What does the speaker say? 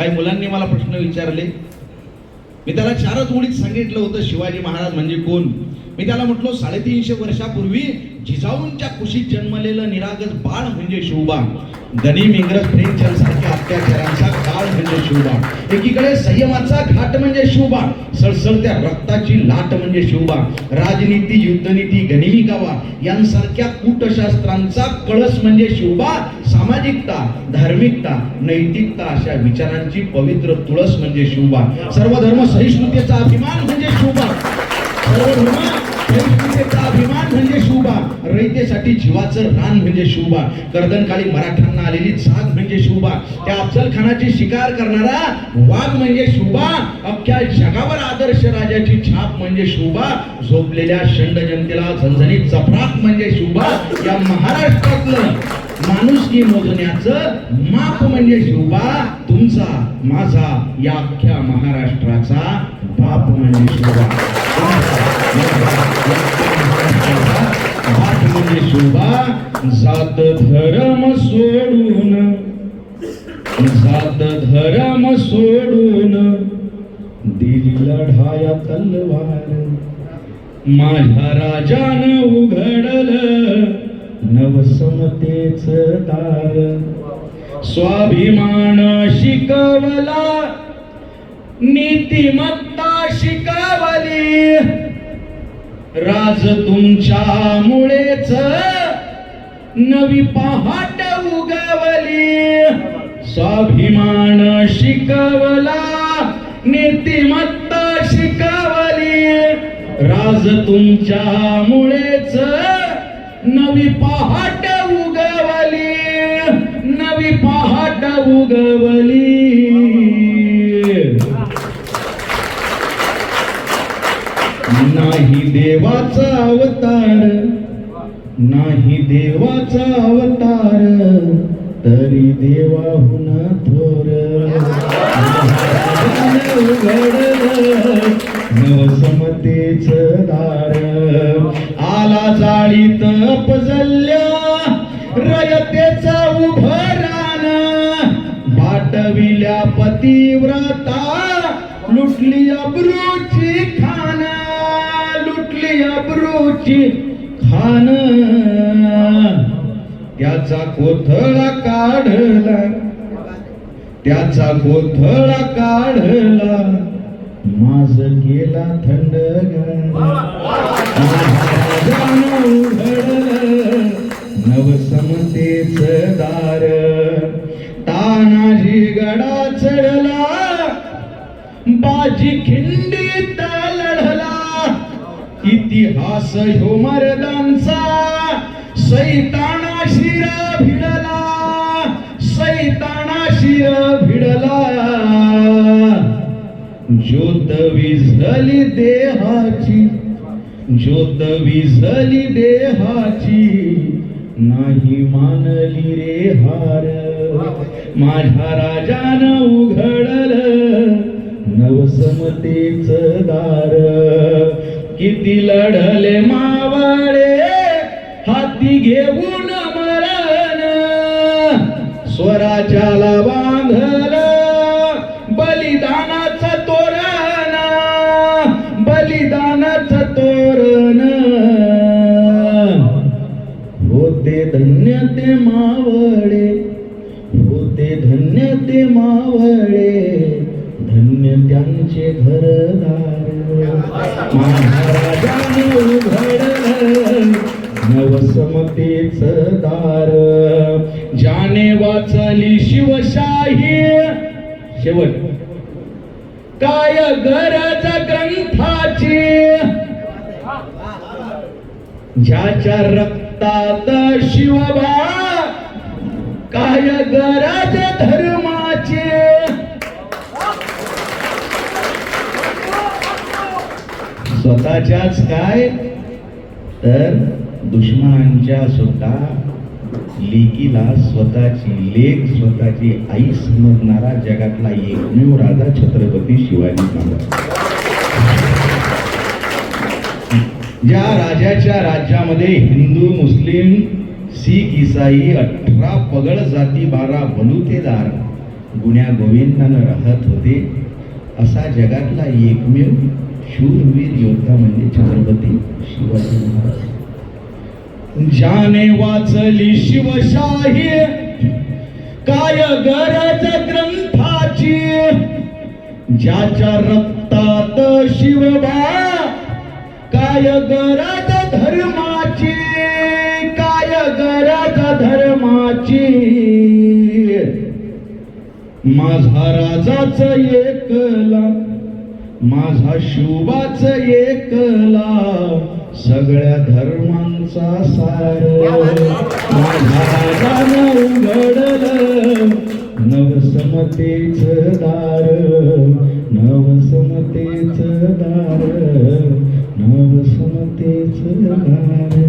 काही मुलांनी मला प्रश्न विचारले. मी त्याला चारच ओळीत सांगितलं होतं शिवाजी महाराज म्हणजे कोण? मी त्याला म्हटलो साडेतीनशे वर्षापूर्वी जिजाऊंच्या कुशीत जन्मलेलं निरागस बाळ म्हणजे शिवबा गनिम इंग्रज फ्रेंच यांसारख्या अत्याचारांचा काळ म्हणजे शिवबा एकीकडे संयमाचा घाट म्हणजे शिवबा सळसळत्या रक्ताची लाट म्हणजे शिवबा राजनीती युद्धनीती गनिमी कावा यांसारख्या कूटशास्त्रांचा कळस म्हणजे शिवबा सामाजिकता धार्मिकता नैतिकता अशा विचारांची पवित्र तुळस म्हणजे शिवबा सर्व धर्म सहिष्णुतेचा अभिमान म्हणजे शिवबा सर्व धर्म त्यांच्यासाठी जीवाचं रान म्हणजे शिवबा कर्दनकाली मराठ्यांना आलेली जाग म्हणजे शिवबा त्या अफजल खानाची शिकार करणारा वाघ म्हणजे शिवबा अख्ख्या जगावर आदर्श राजाची छाप म्हणजे शिवबा झोपलेल्या शंड जनतेला झणझणीत चपराक म्हणजे शिवबा या महाराष्ट्रातलं माणुसकी मोजण्याचं माप म्हणजे शिवबा तुमचा माझा या अख्ख्या महाराष्ट्राचा बाप म्हणजे शिवबा बाप म्हणजे शिवबा जात धर्म सोडून जात धर्म सोडून दिली लढाया तलवार. माझ्या राजान उघडल नवसमतेच दार. स्वाभिमान शिकवला नीतिमत्ता शिकवली. राज तुमच्यामुळेच नवी पहाट उगवली. स्वाभिमान शिकवला नीतिमत्ता शिकवली. राज तुमच्या मुळेच नवी पहाट उगवली. नवी पहाट उगवली. नाही देवाचा अवतार नाही देवाचा अवतार तरी देवाहून थोर नवसमतेच दार. आला जाळीत पजल्या रयतेचा उभरान बाटविल्या पतिव्रता लुटली अब्रूची खाना लुटली अब्रूची खान. त्याचा कोथळा काढला. त्याचा कोथळा काढला. माझ गेला थंड नवसमतेच दार. तानाजी गडा चढला. बाजी खिंडी इतिहास ह्यो मर्दांचा सैताना शिर भिडला सैताना शिर भिडला. ज्योत विझली देहाची ज्योत विझली देहाची नाही मानली रे हार. माझ्या राजान उघडल नवसमतेच दार. किती लढले मावाळे हाती घेऊन मरण. स्वराज्याला बांधल. बलिदानाच तोरण. बलिदानाच तोरण. होते धन्य ते मावळे. होते धन्य ते मावळे. धन्य त्यांचे घरदार महाराजाने उघडलं नवसमतेच दार. ज्याने वाचली शिवशाही शेवट. काय गरज ग्रंथाची? ज्याच्या रक्तात शिवबा काय गरज धर स्वतःच्याच काय? तर दुश्मनांच्या सुद्धा लेकीला स्वतःची लेख स्वतःची आई समजणारा जगातला एकमेव राजा छत्रपती शिवाजी महाराज. ज्या राजाच्या राज्यामध्ये हिंदू मुस्लिम शीख इसाई अठरा पगड जाती बारा बलुतेदार गुण्या गोविंदानं राहत होते असा जगातला एकमेव शूरवीर योद्धा म्हणजे छत्रपती शिवाजी महाराज. ज्याने वाचली शिवशाही काय गरज ग्रंथाची? ज्याच्या रक्तात शिवबा काय गरज धर्माची? काय गरज धर्माची? माझा राजाच एकला माझा शिवबाच एकला सगळ्या धर्मांचा सार. माझा राजानं उघडलं नवसमतेच दार. नवसमतेच दार. नवसमतेच दार.